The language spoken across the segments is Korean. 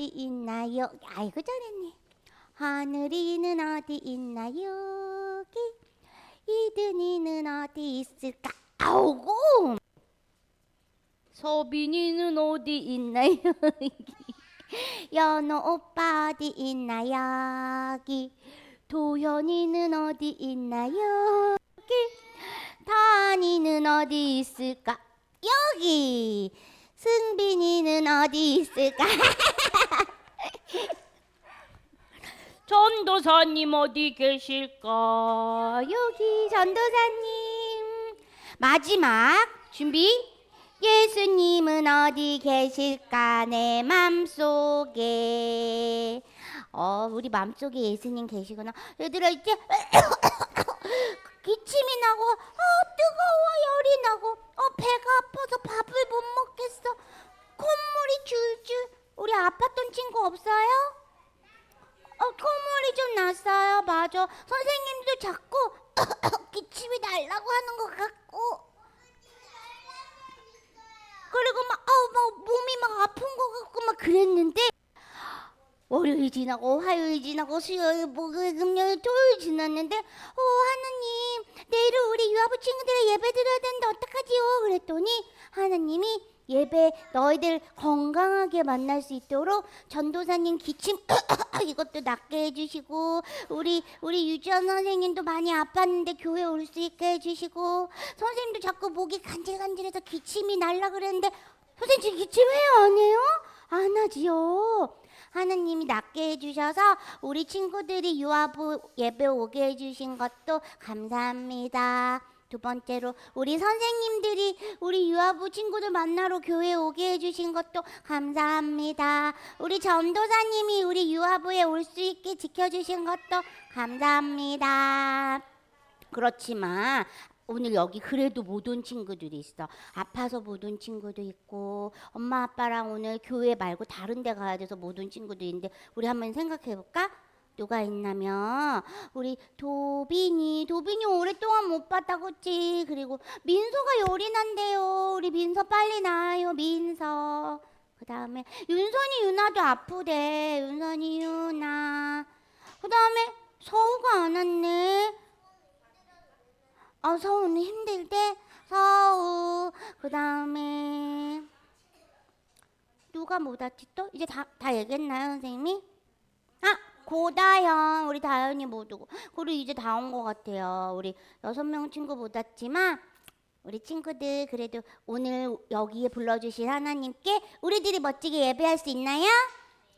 어디 있나요? 아이고 잘했네. 하늘이는 어디 있나요? 여기 이든이는 어디 있을까? 아우고 서빈이는 어디 있나요? 연호 오빠 어디 있나 여기 도현이는 어디 있나요? 여기 다니는 어디 있을까? 여기 승빈이는 어디 있을까? 전도사님 어디 계실까? 여기 전도사님 마지막 준비 예수님은 어디 계실까 내 맘속에 어 우리 맘속에 예수님 계시구나 얘들아 이제 기침이 나고 어 뜨거워 열이 나고 어 배가 아파서 밥 맞아. 선생님도 자꾸 기침이 날라고 하는 것 같고. 그리고 막, 어, 막 몸이 막 아픈 것 같고 막 그랬는데 월요일 지나고 화요일 지나고 수요일 목요일 금요일 토요일 지났는데 어 하나님 내일은 우리 유아부 친구들의 예배 드려야 되는데 어떡하지요 그랬더니 하나님이 예배 너희들 건강하게 만날 수 있도록 전도사님 기침 이것도 낫게 해주시고 우리 우리 유지원 선생님도 많이 아팠는데 교회 올 수 있게 해주시고 선생님도 자꾸 목이 간질간질해서 기침이 날라 그랬는데 선생님 지금 기침해요 안 해요? 안 하지요. 하나님이 낫게 해주셔서 우리 친구들이 유아부 예배 오게 해주신 것도 감사합니다. 두 번째로 우리 선생님들이 우리 유아부 친구들 만나러 교회 오게 해주신 것도 감사합니다. 우리 전도사님이 우리 유아부에 올 수 있게 지켜주신 것도 감사합니다. 그렇지만 오늘 여기 그래도 못 온 친구들이 있어. 아파서 못 온 친구도 있고 엄마 아빠랑 오늘 교회 말고 다른 데 가야 돼서 못 온 친구도 있는데 우리 한번 생각해 볼까? 누가 있냐면 우리 도빈이. 도빈이 오랫동안 못 봤다 그치 그리고 민서가 열이 난대요. 우리 민서 빨리 나와요 민서. 그 다음에 윤선이 유나도 아프대. 윤선이 유나. 그 다음에 서우가 안 왔네. 아 서우는 힘들대 서우. 그 다음에 누가 못 왔지 또? 이제 다 다 얘기했나요 선생님이? 아 고다현 우리 다현이 못 오고 그리고 이제 다 온 것 같아요 우리 여섯 명 친구 못 왔지만 우리 친구들 그래도 오늘 여기에 불러주신 하나님께 우리들이 멋지게 예배할 수 있나요?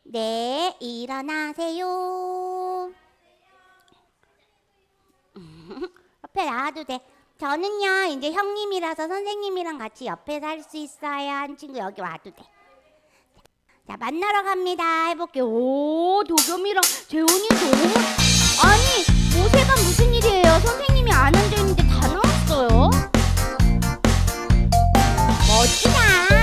네 일어나세요 옆에 나와도 돼. 저는요 이제 형님이라서 선생님이랑 같이 옆에서 할 수 있어요. 한 친구 여기 와도 돼. 자 만나러 갑니다. 해볼게요. 오 도겸이랑 재훈이 너무 아니 모세가 무슨 일이에요? 선생님이 안 앉아 있는데 다 나왔어요. 멋지다.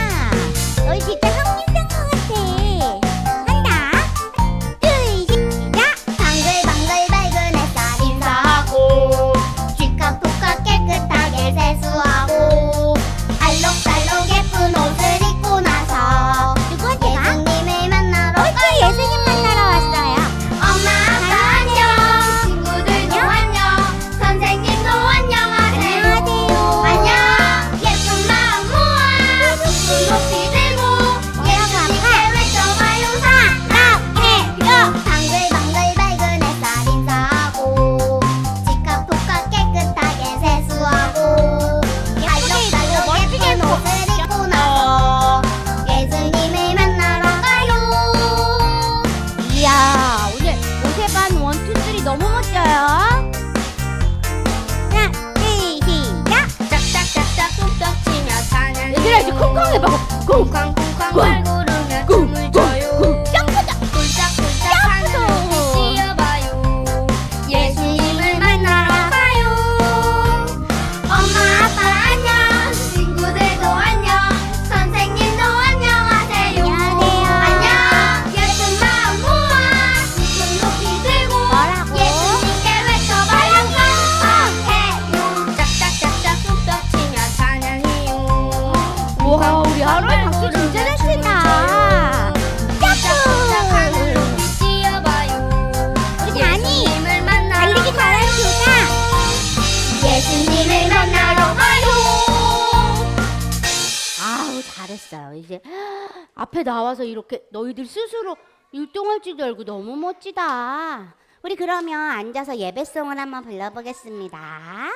이렇게 너희들 스스로 율동할 줄도 알고 너무 멋지다. 우리 그러면 앉아서 예배송을 한번 불러보겠습니다.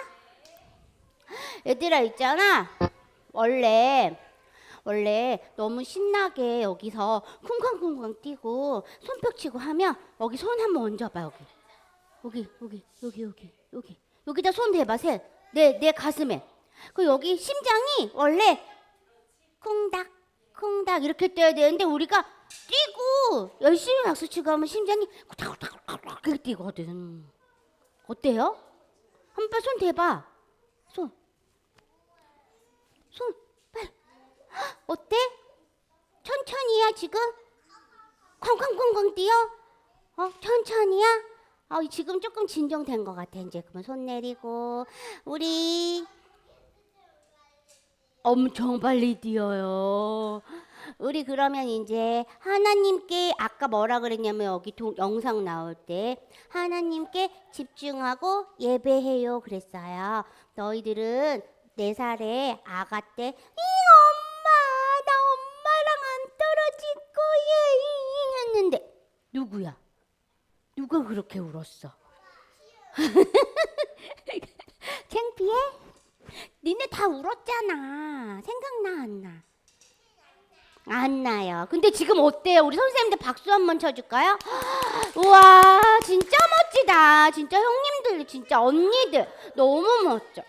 얘들아 있잖아. 원래 원래 너무 신나게 여기서 쿵쾅쿵쾅 뛰고 손뼉 치고 하면 여기 손 한번 얹어봐 여기 여기 여기 여기 여기 여기 여기다 손 대봐 셋내 내 가슴에 그 여기 심장이 원래 쿵닥 쿵닥 이렇게 뛰어야 되는데 우리가 뛰고 열심히 박수 치고 하면 심장이 쿵닥쿵닥쿵닥 이렇게 뛰거든 어때요? 한 번 손 대봐 손 손, 빨리. 헉, 어때? 천천히야 지금? 쾅쾅쾅쾅 뛰어? 어, 천천히야? 어, 지금 조금 진정된 것 같아. 이제 그러면 손 내리고 우리 엄청 빨리 뛰어요. 우리 그러면 이제 하나님께 아까 뭐라 그랬냐면 여기 동, 영상 나올 때 하나님께 집중하고 예배해요 그랬어요. 너희들은 네 살에 아가 때 이 엄마 나 엄마랑 안 떨어질 거야 이 했는데 누구야? 누가 그렇게 울었어? 창피해? 니네 다 울었잖아. 생각나 안 나? 안 나요. 근데 지금 어때요? 우리 선생님들 박수 한번 쳐줄까요? 우와, 진짜 멋지다. 진짜 형님들, 진짜 언니들 너무 멋져.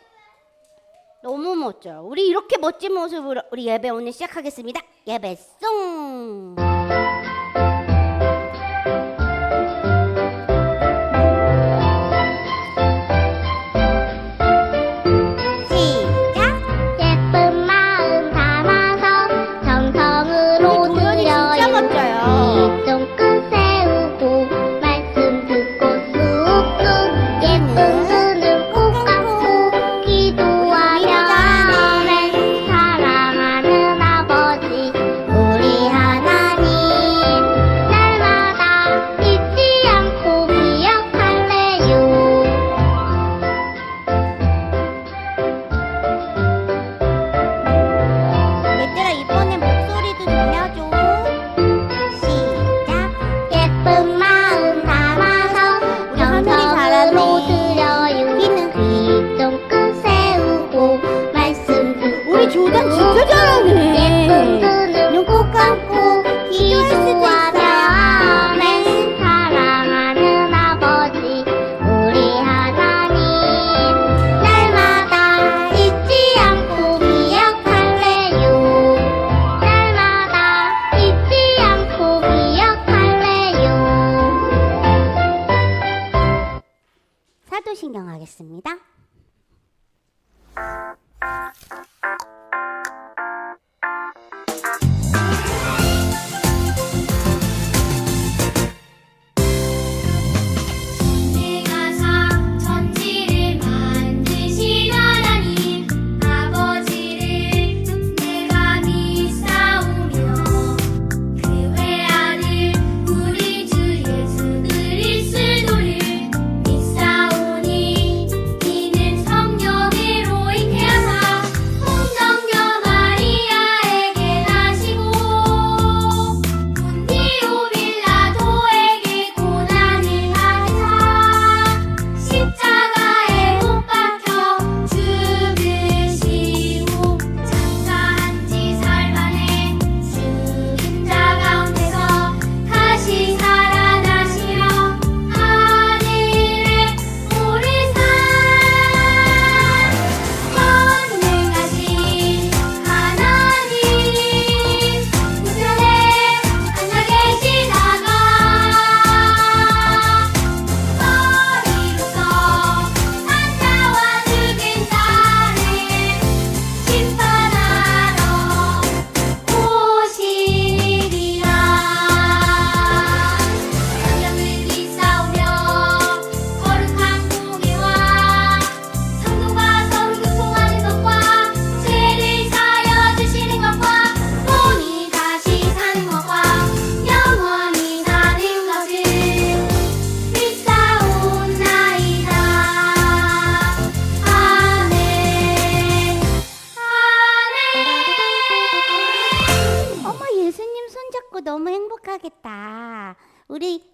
너무 멋져요. 우리 이렇게 멋진 모습으로 우리 예배 오늘 시작하겠습니다. 예배송.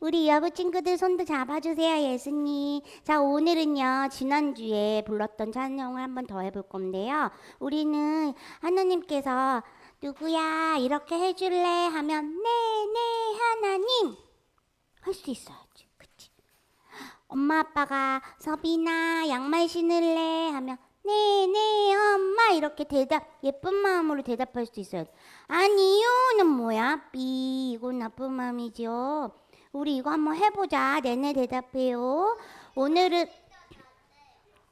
우리 여부 친구들 손도 잡아주세요, 예수님. 자, 오늘은요 지난주에 불렀던 찬양을 한번 더 해볼 건데요. 우리는 하나님께서 누구야 이렇게 해줄래 하면 네 네 하나님 할 수 있어야지, 그치? 엄마 아빠가 서빈아 양말 신을래 하면 네 네 엄마 이렇게 대답 예쁜 마음으로 대답할 수 있어요. 아니요는 뭐야? 삐 이건 나쁜 마음이죠. 우리 이거 한번 해보자. 네네 대답해요. 오늘은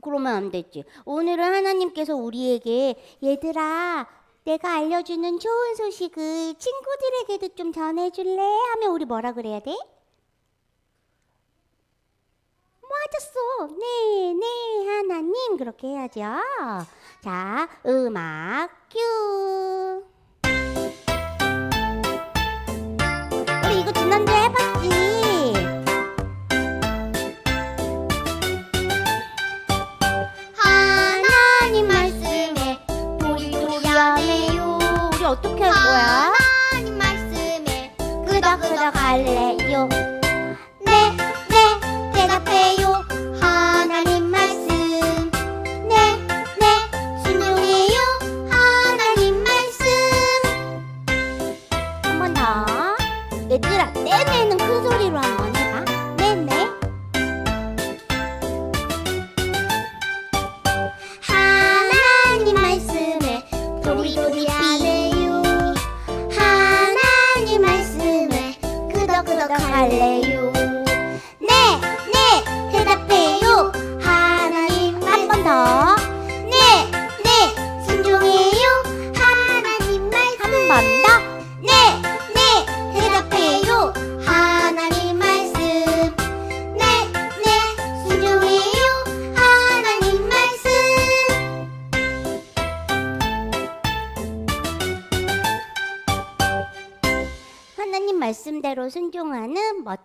그러면 안 되지. 오늘은 하나님께서 우리에게 얘들아 내가 알려주는 좋은 소식을 친구들에게도 좀 전해줄래? 하면 우리 뭐라 그래야 돼? 맞았어. 네, 네, 하나님. 그렇게 해야죠. 자, 음악 큐.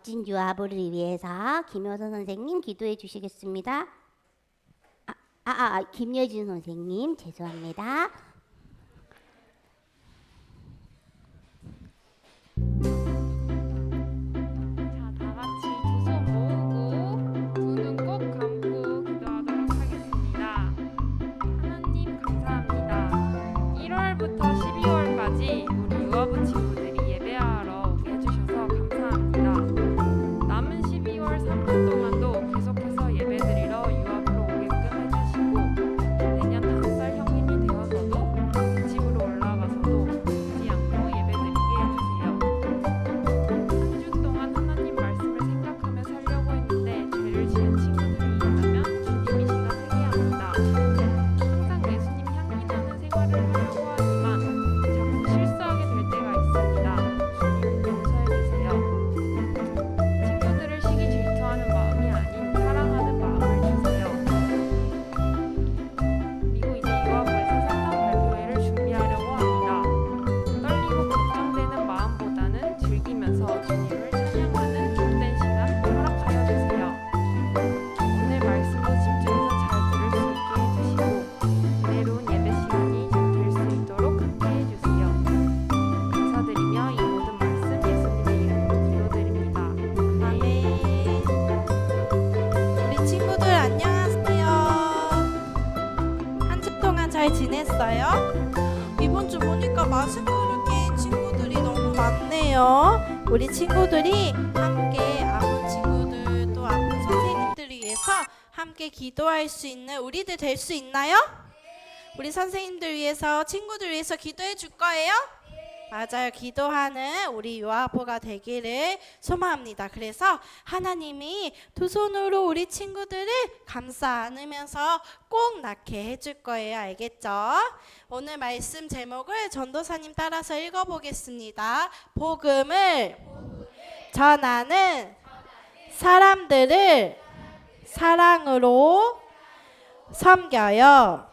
멋진 유아부를 위해서 김효선 선생님 기도해 주시겠습니다. 아, 아, 아 김여진 선생님 죄송합니다. 1월부터 12월까지 우리 유아부 친구들 낀 친구들이 너무 많네요. 우리 친구들이 함께 아픈 친구들 또 아픈 선생님들을 위해서 함께 기도할 수 있는 우리들 될 수 있나요? 우리 선생님들 위해서 친구들 위해서 기도해 줄 거예요? 맞아요. 기도하는 우리 요아보가 되기를 소망합니다. 그래서 하나님이 두 손으로 우리 친구들을 감싸 안으면서 꼭 낳게 해줄 거예요. 알겠죠? 오늘 말씀 제목을 전도사님 따라서 읽어보겠습니다. 복음을 전하는 사람들을 사랑으로 섬겨요.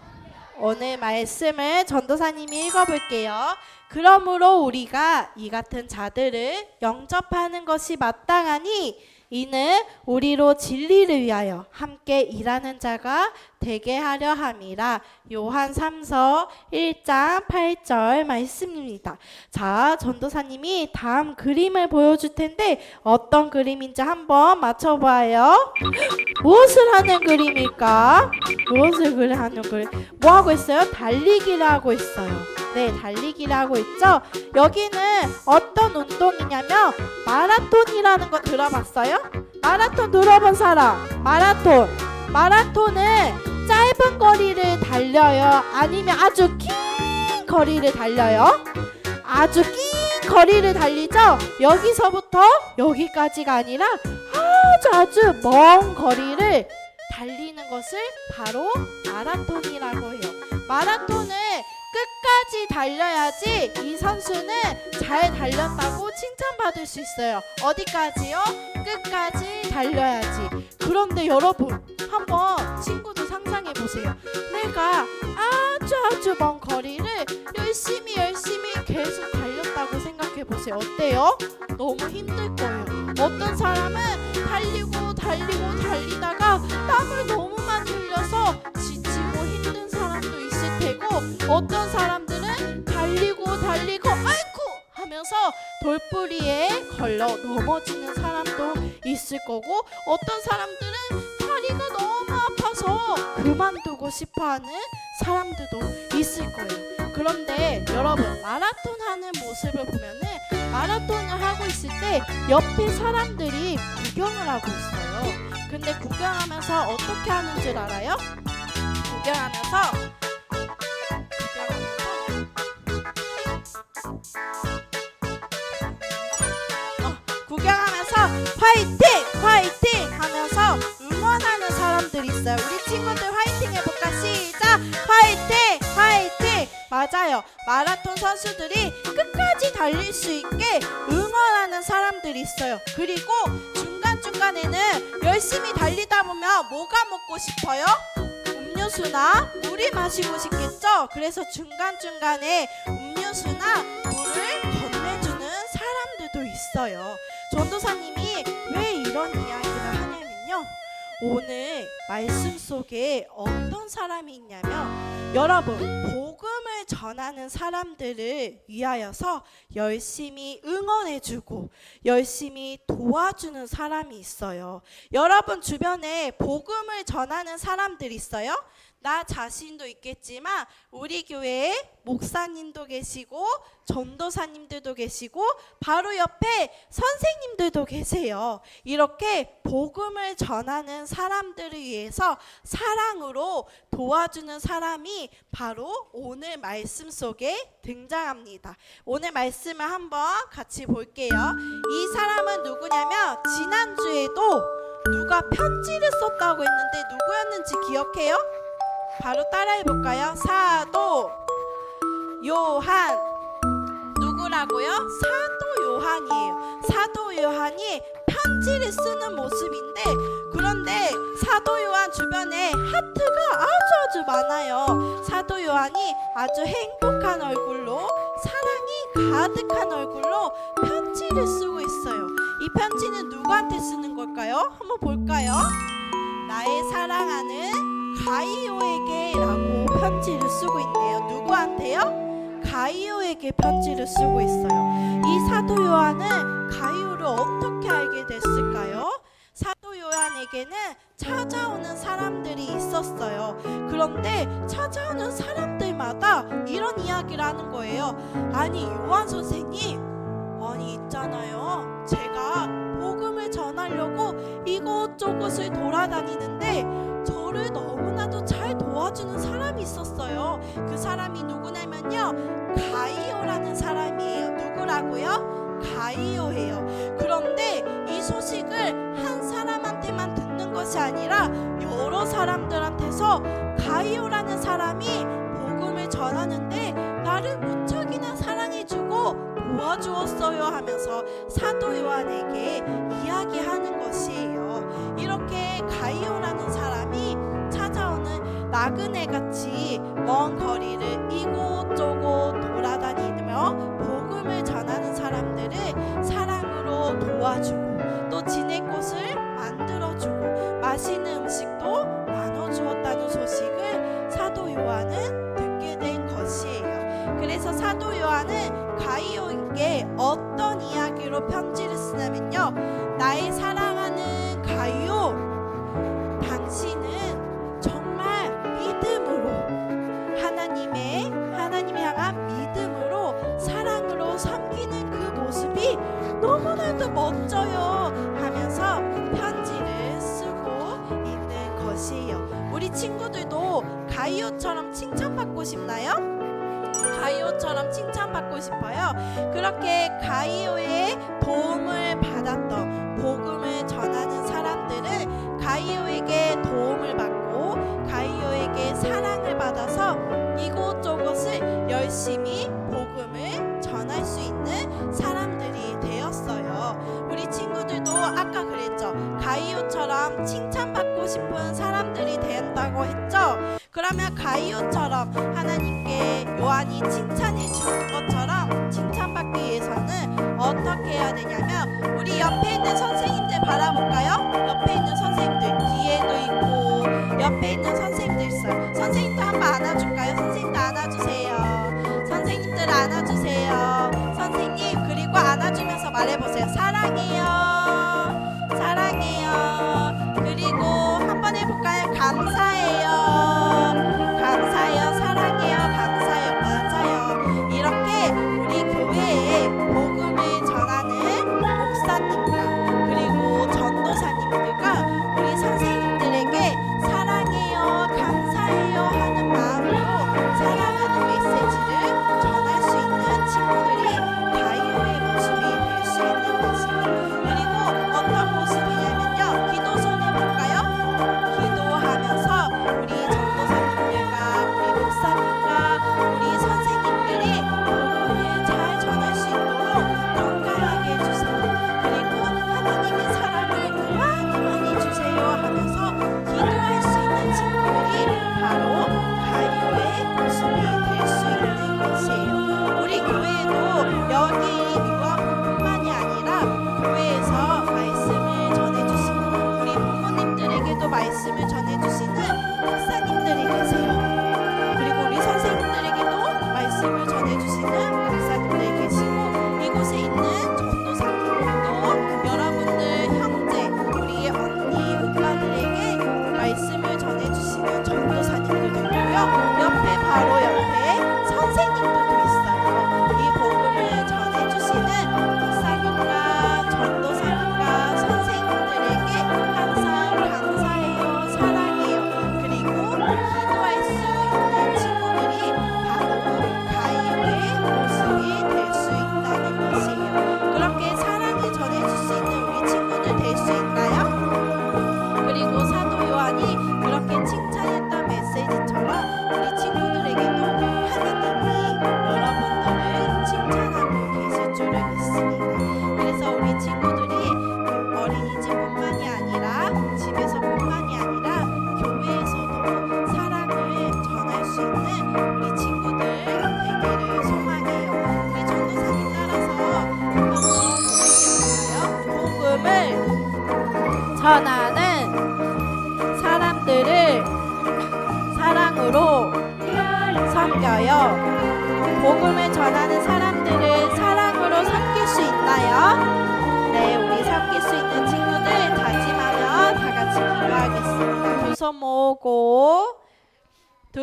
오늘 말씀을 전도사님이 읽어볼게요. 그러므로 우리가 이 같은 자들을 영접하는 것이 마땅하니 이는 우리로 진리를 위하여 함께 일하는 자가 되게 하려 함이라. 요한 3서 1장 8절 말씀입니다. 자, 전도사님이 다음 그림을 보여줄 텐데 어떤 그림인지 한번 맞춰봐요. 무엇을 하는 그림일까? 무엇을 하는 그림? 뭐 하고 있어요? 달리기를 하고 있어요. 네, 달리기를 하고 있죠. 여기는 어떤 운동이냐면 마라톤이라는 거 들어봤어요? 마라톤 들어본 사람? 마라톤. 마라톤은 짧은 거리를 달려요. 아니면 아주 긴 거리를 달려요. 아주 긴 거리를 달리죠. 여기서부터 여기까지가 아니라 아주 아주 먼 거리를 달리는 것을 바로 마라톤이라고 해요. 마라톤을 끝까지 달려야지 이 선수는 잘 달렸다고 칭찬받을 수 있어요. 어디까지요? 끝까지 달려야지. 그런데 여러분, 한번 친구도 상상해 보세요. 내가 아주 아주 먼 거리를 열심히 열심히 계속 달렸다고 생각해 보세요. 어때요? 너무 힘들 거예요. 어떤 사람은 달리고 달리고 달리다가 땀을 너무 많이 흘려서 지치고 힘든 사람도 있을 테고 어떤 사람들은 달리고 달리고 아이쿠 하면서 돌뿌리에 걸려 넘어지는 사람도 있을 거고 어떤 사람들은 다리가 너무 아파서 그만두고 싶어하는 사람들도 있을 거예요. 그런데 여러분 마라톤 하는 모습을 보면은 마라톤을 하고 있을 때 옆에 사람들이 구경을 하고 있어요. 근데 구경하면서 어떻게 하는 줄 알아요? 구경하면서 있어요. 우리 친구들 화이팅 해볼까? 시작! 화이팅! 화이팅! 맞아요. 마라톤 선수들이 끝까지 달릴 수 있게 응원하는 사람들이 있어요. 그리고 중간중간에는 열심히 달리다 보면 뭐가 먹고 싶어요? 음료수나 물이 마시고 싶겠죠? 그래서 중간중간에 음료수나 물을 건네주는 사람들도 있어요. 전도사님이 왜 이런. 오늘 말씀 속에 어떤 사람이 있냐면 여러분 복음을 전하는 사람들을 위하여서 열심히 응원해주고 열심히 도와주는 사람이 있어요. 여러분 주변에 복음을 전하는 사람들 있어요? 나 자신도 있겠지만 우리 교회에 목사님도 계시고 전도사님들도 계시고 바로 옆에 선생님들도 계세요. 이렇게 복음을 전하는 사람들을 위해서 사랑으로 도와주는 사람이 바로 오늘 말씀 속에 등장합니다. 오늘 말씀을 한번 같이 볼게요. 이 사람은 누구냐면 지난주에도 누가 편지를 썼다고 했는데 누구였는지 기억해요? 바로 따라해 볼까요? 사도 요한 누구라고요? 사도 요한이에요. 사도 요한이 편지를 쓰는 모습인데 그런데 사도 요한 주변에 하트가 아주 아주 많아요. 사도 요한이 아주 행복한 얼굴로 사랑이 가득한 얼굴로 편지를 쓰고 있어요. 이 편지는 누구한테 쓰는 걸까요? 한번 볼까요? 나의 사랑하는 가이오에게라고 편지를 쓰고 있네요. 누구한테요? 가이오에게 편지를 쓰고 있어요. 이 사도 요한은 가이오를 어떻게 알게 됐을까요? 사도 요한에게는 찾아오는 사람들이 있었어요. 그런데 찾아오는 사람들마다 이런 이야기를 하는 거예요. 아니 요한 선생님, 아니 있잖아요. 제가 복음을 전하려고 이곳저곳을 돌아다니는데 저를 너무나 도와주는 사람이 있었어요. 그 사람이 누구냐면요. 가이오라는 사람이에요. 누구라고요? 가이오예요. 그런데 이 소식을 한 사람한테만 듣는 것이 아니라 여러 사람들한테서 가이오라는 사람이 복음을 전하는데 나를 무척이나 사랑해주고 도와주었어요 하면서 사도 요한에게 이야기하는 것이에요. 이렇게 가이오라는 사람이 나그네 같이 먼 거리를 이곳저곳 돌아다니며 복음을 전하는 사람들을 사랑으로 도와주고 또 지낼 곳을 만들어주고 맛있는 음식도 나눠주었다는 소식 사도 요한은 듣게 된 것이에요. 그래서 사도 요한은 가이오에게 어떤 이야기로 편지를 쓰냐면요. 나의 사랑 너무나도 멋져요 하면서 편지를 쓰고 있는 것이에요. 우리 친구들도 가이오처럼 칭찬받고 싶나요? 가이오처럼 칭찬받고 싶어요. 그렇게 가이오의 도움을 받았던 복음을 전하는 사람들은 가이오에게 도움을 받고 가이오에게 사랑을 받아서 이곳저곳을 열심히 아까 그랬죠. 가이오처럼 칭찬받고 싶은 사람들이 된다고 했죠. 그러면 가이오처럼 하나님께 요한이 칭찬해 주는 것처럼 칭찬받기 위해서는 어떻게 해야 되냐면 우리 옆에 있는 선생님들 바라볼까요? 옆에 있는 선생님들 뒤에도 있고 옆에 있는 선생님들 있어요. 선생님도 한번 안아줄까요? 선생님도 안아주세요. 선생님들 안아주세요. 선생님 그리고 안아주면서 말해보세요. 사랑해요.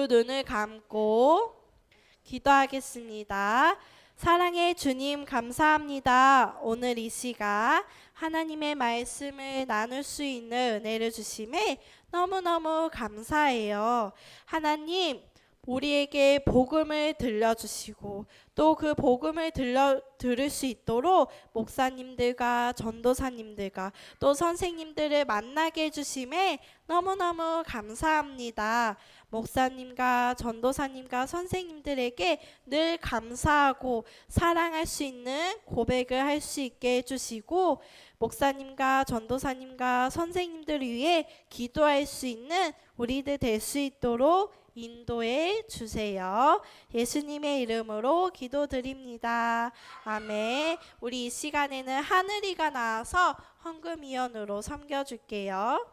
눈을 감고 기도하겠습니다. 사랑의 주님 감사합니다. 오늘 이 시간 하나님의 말씀을 나눌 수 있는 은혜를 주심에 너무너무 감사해요. 하나님, 우리에게 복음을 들려주시고 또 그 복음을 들려 들을 수 있도록 목사님들과 전도사님들과 또 선생님들을 만나게 해주심에 너무너무 감사합니다. 목사님과 전도사님과 선생님들에게 늘 감사하고 사랑할 수 있는 고백을 할 수 있게 해주시고 목사님과 전도사님과 선생님들을 위해 기도할 수 있는 우리들 될 수 있도록 인도해 주세요. 예수님의 이름으로 기도드립니다. 아멘. 우리 이 시간에는 하늘이가 나와서 헌금위원으로 섬겨줄게요.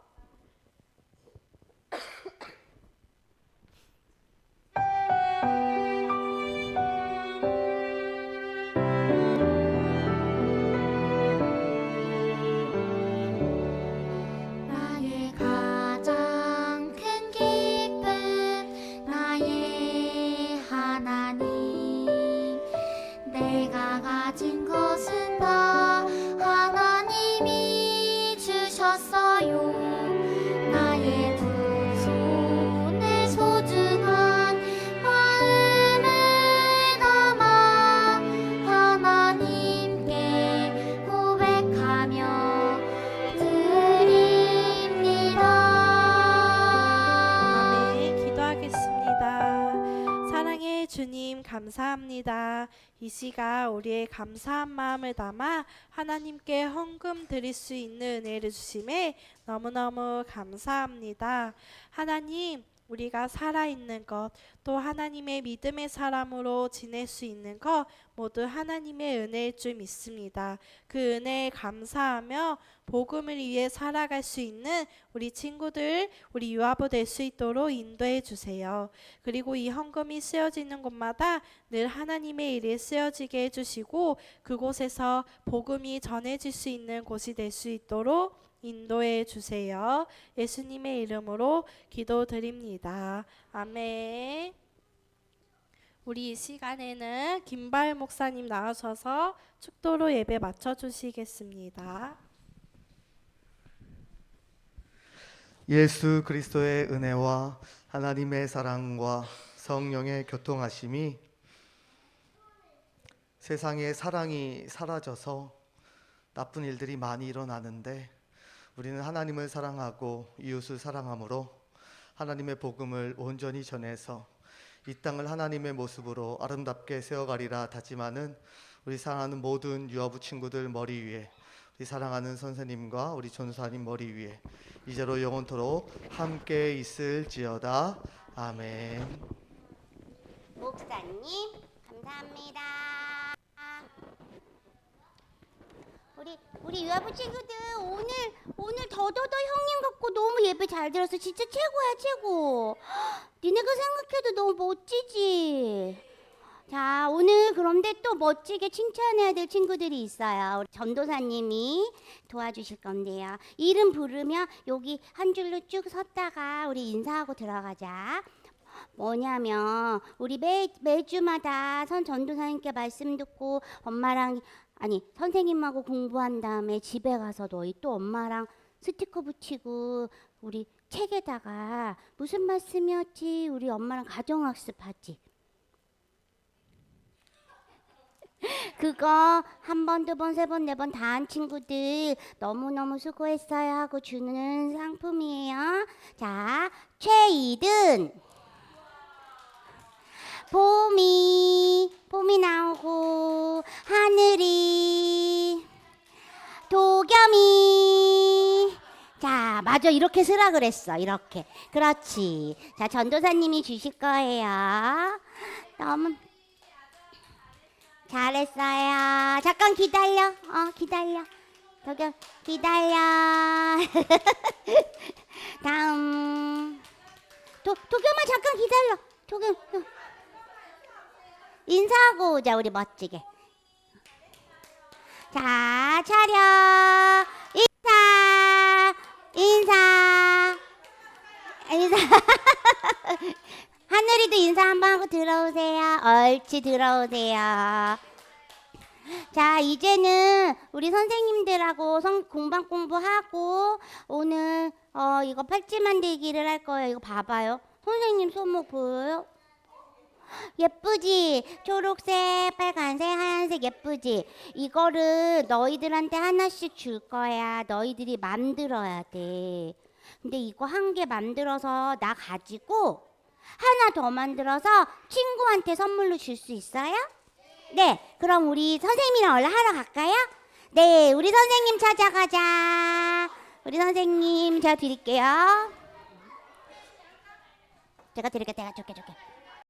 감사합니다. 이 시간 우리의 감사한 마음을 담아 하나님께 헌금 드릴 수 있는 은혜를 주심에 너무너무 감사합니다. 하나님 우리가 살아있는 것, 또 하나님의 믿음의 사람으로 지낼 수 있는 것, 모두 하나님의 은혜일 줄 믿습니다. 그 은혜에 감사하며 복음을 위해 살아갈 수 있는 우리 친구들, 우리 유아부 될 수 있도록 인도해 주세요. 그리고 이 헌금이 쓰여지는 곳마다 늘 하나님의 일에 쓰여지게 해주시고 그곳에서 복음이 전해질 수 있는 곳이 될 수 있도록 인도해 주세요. 예수님의 이름으로 기도드립니다. 아멘. 우리 이 시간에는 김발 목사님 나오셔서 축도로 예배 맞춰 주시겠습니다. 예수 그리스도의 은혜와 하나님의 사랑과 성령의 교통하심이 세상에 사랑이 사라져서 나쁜 일들이 많이 일어나는데 우리는 하나님을 사랑하고 이웃을 사랑함으로 하나님의 복음을 온전히 전해서 이 땅을 하나님의 모습으로 아름답게 세워가리라 다짐하는 우리 사랑하는 모든 유아부 친구들 머리 위에 우리 사랑하는 선생님과 우리 전사님 머리 위에 이제로 영원토록 함께 있을지어다 아멘. 목사님 감사합니다. 우리 우리 유아부 친구들 오늘 오늘 더더더 형님 같고 너무 예배 잘 들어서 진짜 최고야 최고. 니네가 생각해도 너무 멋지지. 자 오늘 그런데 또 멋지게 칭찬해야 될 친구들이 있어요. 우리 전도사님이 도와주실 건데요. 이름 부르면 여기 한 줄로 쭉 섰다가 우리 인사하고 들어가자. 뭐냐면 우리 매 매주마다 선 전도사님께 말씀 듣고 엄마랑 아니 선생님하고 공부한 다음에 집에 가서 너희 또 엄마랑 스티커 붙이고 우리 책에다가 무슨 말씀이었지? 우리 엄마랑 가정학습 하지? 그거 한 번, 두 번, 세 번, 네 번 다 한 친구들 너무너무 수고했어요 하고 주는 상품이에요. 자, 최이든 봄이 봄이 나오고 하늘이 도겸이. 자 맞아. 이렇게 쓰라 그랬어. 이렇게. 그렇지. 자 전도사님이 주실 거예요. 너무 잘했어요. 잠깐 기다려. 어 기다려. 도겸 기다려. 다음. 도 도겸아 잠깐 기다려. 도겸 어. 인사하고 오자 우리 멋지게. 자 차려. 인사. 인사. 인사. 하늘이도 인사 한번 하고 들어오세요. 옳지 들어오세요. 자 이제는 우리 선생님들하고 성, 공방 공부하고 오늘 어 이거 팔찌 만들기를 할 거예요. 이거 봐봐요. 선생님 손목 보여요? 예쁘지? 초록색, 빨간색, 하얀색 예쁘지? 이거를 너희들한테 하나씩 줄 거야. 너희들이 만들어야 돼. 근데 이거 한 개 만들어서 나 가지고 하나 더 만들어서 친구한테 선물로 줄 수 있어요? 네. 그럼 우리 선생님이랑 얼른 하러 갈까요? 네. 우리 선생님 찾아가자. 우리 선생님 제가 드릴게요. 제가 드릴게요. 제가 줄게 줄게.